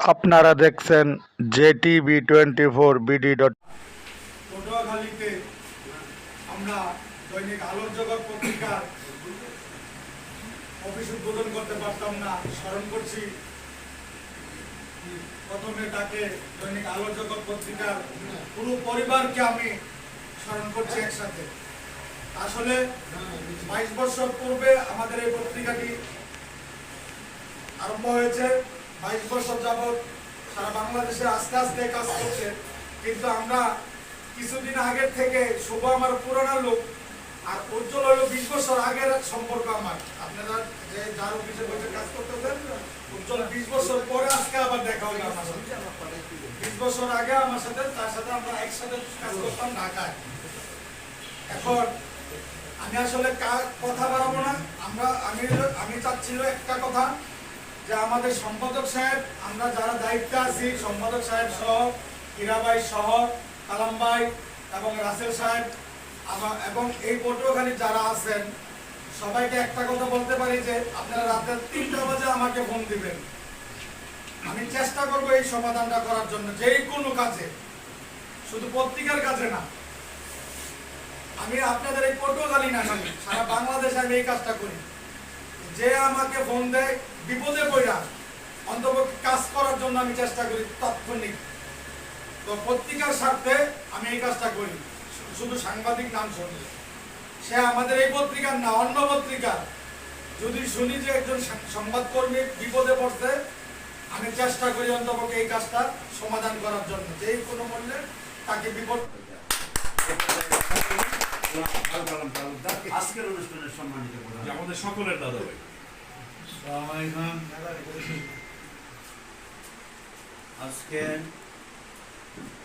আপনারা দেখছেন JTV twenty four BD dot পটুয়াখালীতে আমরা দৈনিক আলোর জগৎ পত্রিকার অফিস উদ্বোধন করতে পারতাম না, স্মরণ করছি। প্রথমে তাকে দৈনিক আলোর জগৎ পত্রিকার পুরো পরিবারকে আমি স্মরণ করছি একসাথে। আসলে বাইশ বছর পূর্বে আমাদের এই পত্রিকাটি আরম্ভ হয়েছে। বাইশ বছর যাবৎ সারা বাংলাদেশে আস্তে আস্তে কাজ করছে। কিন্তু আমরা কিছুদিন আগের থেকে শুভ আমার পুরানো লোক আর উজ্জ্বল হলো বিশ বছর আগের সম্পর্ক আমার। আপনারা যে যার অফিসে বসে কাজ করতেছেন, উজ্জ্বল বিশ বছর পরে আজকে আবার দেখা হলো আমার সাথে। বিশ বছর আগে আমার সাথে, তার সাথে আমরা একসাথে কাজ করতাম ঢাকায়। এখন আমি আসলে কথা বাড়াবো না। আমরা আমি আমি চাচ্ছিল একটা কথা। যে আমাদের সম্পাদক সাহেব, আমরা যারা দায়িত্বে আছি, সম্পাদক সাহেব সহ, হীরাবাই সহ কালাম ভাই এবং রাসেল সাহেব, আমা- এবং এই পটুয়াখালী যারা আছেন, সবাইকে একটা কথা বলতে পারি যে, আপনারা রাতের তিনটা বাজে আমাকে ফোন দিবেন। আমি চেষ্টা করব এই সমাধানটা করার জন্য, যে কোনো কাজে। শুধু পত্রিকার কাজে না। আমি আপনাদের এই পটুয়াখালী না সারা বাংলাদেশে আমি এই কাজটা করি। যে আমাকে ফোন দেয়, বিপদে পড়া অন্তপক্ষে কাজ করার জন্য আমি চেষ্টা করি তাৎক্ষণিক। তো পত্রিকার স্বার্থে আমি এই কাজটা করি। শুধু সাংবাদিক নাম শুনি। সে আমাদের এই পত্রিকার না অন্য পত্রিকার। যদি শুনি যে একজন সংবাদকর্মী বিপদে পড়তে আমি চেষ্টা করি অন্তপক্ষে এই কাজটা সমাধান করার জন্য। যেই কোনো মূল্যে তাকে বিপদ আজকের অনুষ্ঠানের সম্মানিত আমাদের সকলের দাদা ভাই আজকে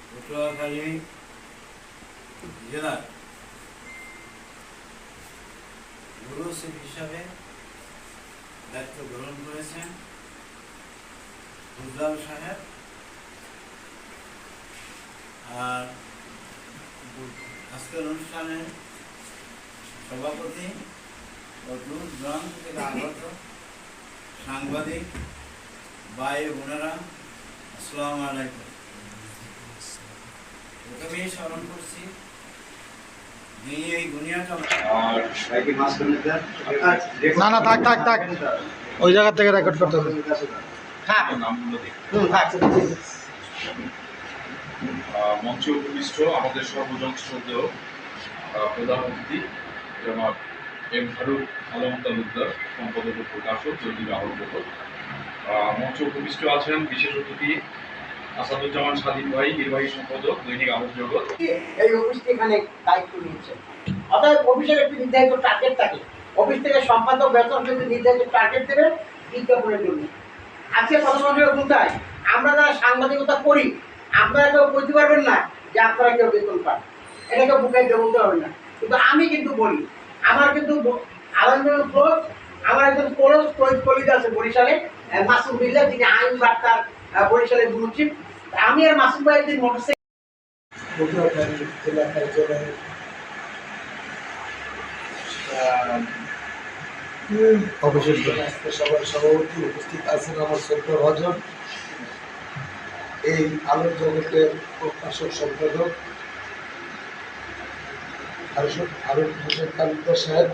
পটুয়াখালী জেলার গুরু শিখ হিসাবে দায়িত্ব গ্রহণ করেছেন উজ্জ্বল সাহেব আর আজকের অনুষ্ঠানের সভাপতি ও দূর দূরান্ত থেকে আগত সাংবাদিক ভাই বোনেরা আসসালামু আলাইকুম। প্রথমেই স্মরণ করছি যিনি এই দুনিয়াটা না না থাক থাক থাক। ওই জায়গা থেকে রেকর্ড করতে হবে। মঞ্চে উপবিষ্ট আমাদের সর্বজন শ্রদ্ধেয় আহ, প্রধান অতিথি জনাব এম ফারুক আলম তালুকদার সম্পাদক প্রকাশক দৈনিক আহ্বান জগৎ আহ, মঞ্চে উপবিষ্ট আছেন বিশেষ অতিথি আসাদুজ্জামান স্বাধীন ভাই, নির্বাহী সম্পাদক, দৈনিক আহ্বান জগৎ। এই অফিসটি এখানে দায়িত্ব নিয়েছে অতএব অফিসের একটি নির্ধারিত টার্গেট থাকে। অফিস থেকে সম্পাদক বেতন কিন্তু নির্ধারিত টার্গেট দেবে বিজ্ঞাপনের জন্য। আজকে প্রধানমন্ত্রীর কোথায়? আমরা যারা সাংবাদিকতা করি, আপনারা কেউ বলতে পারবেন না যে আপনারা কেউ বেতন পান। এটা কেউ বুকে বলতে পারবেন না। কিন্তু আমি কিন্তু বলি, আমার কিন্তু আলমদুল ক্লোজ আমার একজন ক্লোজ কলিগ আছে বরিশালে। মাসুম যিনি আইন বার্তার বরিশালের চিফ আমি আর মাসুম ভাই একদিন মোটরসাইকেল ভজন এই জগতের সম্পাদক সাহেব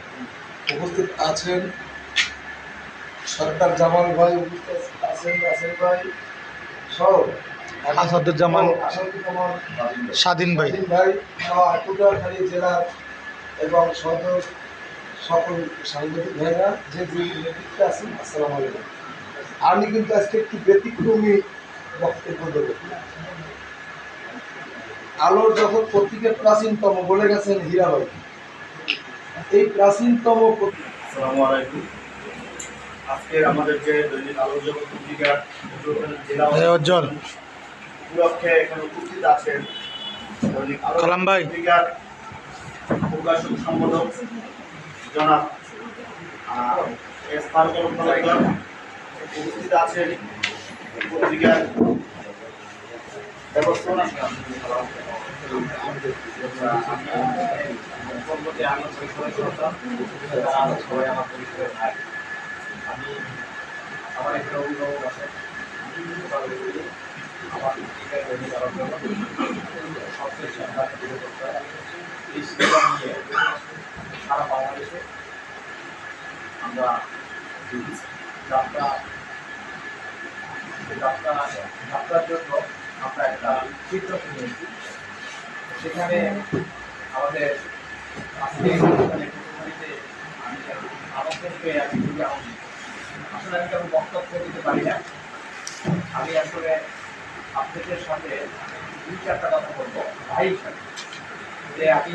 উপস্থিত আছেন সরকার জামাল ভাই উপস্থিত আছেন রাসেল ভাই। সহ আসাদুজ্জামান স্বাধীন ভাই। স্বাধীন ভাই জেলার এবং সদর সকল সাংবাদিক ভাইরা যে যে নেতৃত্বে আছেন আসসালামু আলাইকুম। আমি কিন্তু আজকে একটু ব্যতিক্রমী বক্তব্য দেব। আলোর যখন পত্রিকার প্রাচীনতম বলে গেছেন হীরাবাই। এই প্রাচীনতম আসসালামু আলাইকুম। আজকের আমাদের যে দৈনিক আলো জগৎ পত্রিকার জেলা উজ্জ্বল উপলক্ষে এখানে উপস্থিত আছেন দৈনিক আলো কালাম ভাই। পত্রিকার প্রকাশক সম্পাদক জনাব এস ফারুক উপস্থিত আছেন পত্রিকার ব্যবস্থাপনা সবাই আমার পরিচয় ভাই আমি আমার একটা অভিভাবক আছে আমার দৈনিক সবচেয়ে হয় এই স্লোগান নিয়ে সারা বাংলাদেশে আমরা যাত্রা যাত্রা, যাত্রার জন্য আমরা একটা চিত্র নিয়েছি। সেখানে আমাদের আজকে আমি আমন্ত্রণ পেয়ে আমি খুবই আনন্দিত। আসলে আমি তেমন বক্তব্য দিতে পারি না। আমি আসলে আপনাদের সাথে দুই চারটা কথা বলব, ভাই হিসাবে। যে আমি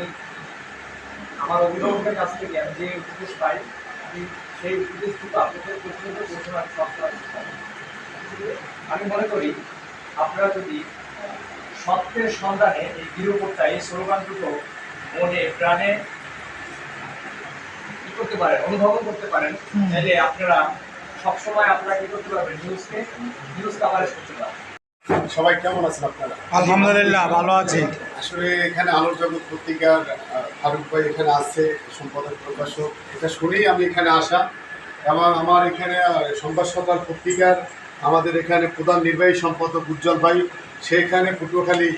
আমার অভিভাবকের কাছ থেকে আমি যে উপদেশ পাই, আমি সেই উপদেশটুকু আপনাদের পর্যন্ত পৌঁছানোর সবসময় চেষ্টা আমি মনে করি আপনারা যদি সত্যের সন্ধানে এই গৃহকর্তা এই স্লোগান দুটো মনে, প্রাণে করতে পারেন অনুভব করতে পারেন, তাহলে আপনারা সবসময় আপনারা কি করতে পারবেন? নিউজকে নিউজ কাভারেজ করতে পারবেন। সবাই কেমন আছেন আপনারা? আলহামদুলিল্লাহ ভালো আছি। আসলে এখানে আলোর জগৎ পত্রিকার ফারুক ভাই এখানে আছে সম্পাদক প্রকাশক। এটা শুনেই আমি এখানে আসা। এবং আমার এখানে সংবাদ সকাল পত্রিকার আমাদের এখানে প্রধান নির্বাহী সম্পাদক উজ্জ্বল ভাই সেখানে পটুয়াখালী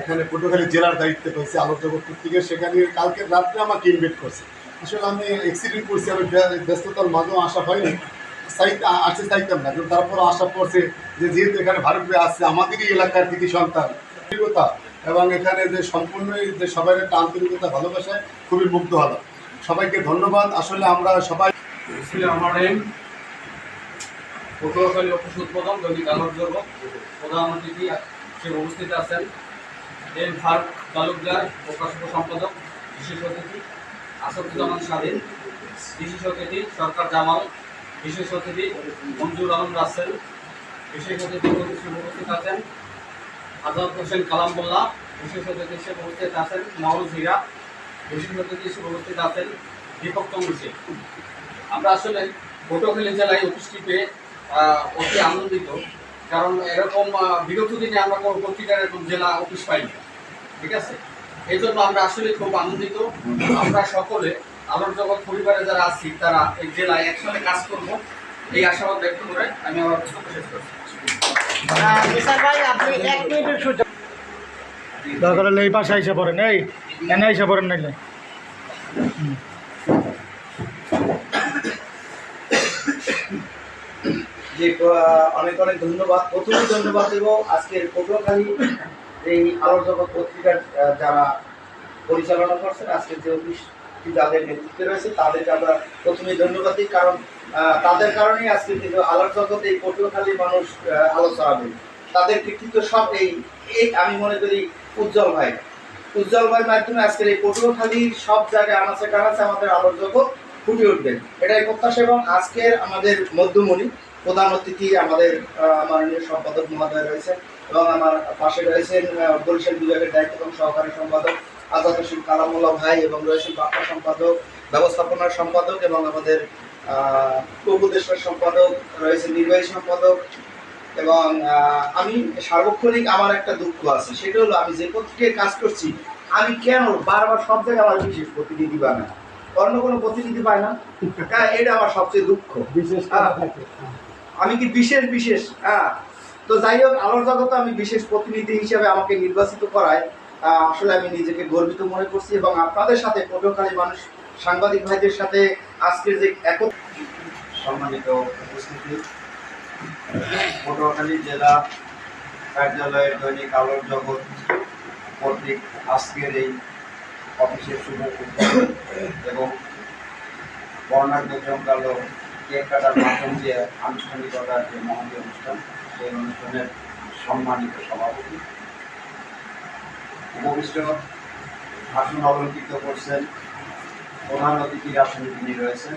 এখানে পটুয়াখালী জেলার দায়িত্বে পেয়েছে আলোর জগৎ পত্রিকা। সেখানে কালকে রাত্রে আমাকে ইনভাইট করছে। আসলে আমি এক্সিডেন্ট করছি আমি ব্যস্ততার মাঝেও আসা হয়নি। আসতে চাইতাম না, কিন্তু তারপর আশা পড়ছে যে যেহেতু এখানে ভারত ভাই আসছে, আমাদেরই এলাকার কৃতি সন্তান, আন্তরিকতা, এবং এখানে যে সম্পূর্ণই যে সবাই একটা আন্তরিকতা, ভালোবাসায় খুবই মুগ্ধ হলাম। সবাইকে ধন্যবাদ। আসলে আমরা সবাই আমাদের পটুয়াখালী অফিস দৈনিক সে উপস্থিত আছেন। এম ফারুক তালুকদার, প্রকাশক সম্পাদক, বিশেষ অতিথি আসাদুজ্জামান স্বাধীন, বিশেষ অতিথি, সরকার জামাল বিশেষ অতিথি মঞ্জুর আলম রাসেল, বিশেষ অতিথি হিসেবে উপস্থিত আছেন আজাদ হোসেন কালামুল্লাহ, বিশেষ অতিথি হিসেবে উপস্থিত আছেন মাহরুজ হীরা বিশেষ অতিথি হিসেবে উপস্থিত আছেন দীপক চন্দ্রসী আমরা আসলে পটুয়াখালী জেলায় অফিসটি পেয়ে অতি আনন্দিত, কারণ এরকম বিগত দিনে আমরা কোনো পত্রিকার এরকম জেলা অফিস পাইনি। ঠিক আছে? এই জন্য আমরা আসলে খুব আনন্দিত। আমরা সকলে আলোর জগৎ পরিবারে যারা আছি তারা এই জেলায় একসাথে কাজ করব। এই আশাবাদ ব্যক্ত করে আমি আমার বক্তব্য শেষ করছি। নিসার ভাই আপনি এক মিনিটের সুযোগ দরকার হলে এই পাশে আইসে পড়েন এই এনে আইসে পড়েন নাইলে। যে অনেক অনেক ধন্যবাদ প্রথমে ধন্যবাদ দেব আজকের পটুয়াখালী এই আলোর জগৎ পত্রিকার যারা পরিচালনা করছেন আজকের যে অফিসটি যাদের নেতৃত্বে রয়েছে, তাদেরকে আমরা প্রথমে ধন্যবাদ দিই, কারণ তাদের কারণেই আজকে কিন্তু আলোর জগতে এই পটুয়াখালী মানুষ আলো ছড়াবে তাদের কৃতিত্ব সব এই এই আমি মনে করি উজ্জ্বল ভাই। উজ্জ্বল ভাইয়ের মাধ্যমে আজকের এই পটুয়াখালীর সব জায়গায় আনাচে কানাচে আমাদের আলোর জগৎ ফুটে উঠবে। এটাই প্রত্যাশা এবং আজকের আমাদের মধ্যমণি, প্রধান অতিথি আমাদের মাননীয় সম্পাদক মহোদয় রয়েছেন এবং আমার পাশে রয়েছেন বরিশাল বিভাগের দায়িত্ব এবং সহকারী সম্পাদক আজাদ হোসেন কালামুল্লাহ ভাই এবং রয়েছেন বার্তা সম্পাদক ব্যবস্থাপনার সম্পাদক এবং আমাদের আহ, উপদেষ্টার সম্পাদক রয়েছেন নির্বাহী সম্পাদক এবং আমি সার্বক্ষণিক আমার একটা দুঃখ আছে। সেটা হলো আমি যে পত্রিকায় কাজ করছি আমি কেন বারবার সব জায়গায় আমার বিশেষ প্রতিনিধি পায় না? অন্য কোনো প্রতিনিধি পায় না? হ্যাঁ এটা আমার সবচেয়ে দুঃখ। বিশেষ হ্যাঁ। আমি কি বিশেষ বিশেষ? হ্যাঁ। তো যাই হোক আলোর জগতে আমি বিশেষ প্রতিনিধি হিসেবে আমাকে নির্বাচিত করায়। আসলে আমি নিজেকে গর্বিত মনে করছি এবং আপনাদের সাথে পটুয়াখালী মানুষ সাংবাদিক ভাইদের সাথে আজকের যে এক সম্মানিত উপস্থিতি। পটুয়াখালী জেলা কার্যালয়ের দৈনিক আলোর জগৎ কর্তৃক আজকের এই অফিসের শুভ এবং বর্ণাঢ্য জমকালো কেক কাটার মাধ্যম দিয়ে আনুষ্ঠানিকতার যে মহতী অনুষ্ঠান, সেই অনুষ্ঠানের সম্মানিত সভাপতি। উপবিষ্ট ভাষণ অবলম্বিত করছেন প্রধান অতিথির আসনে তিনি রয়েছেন।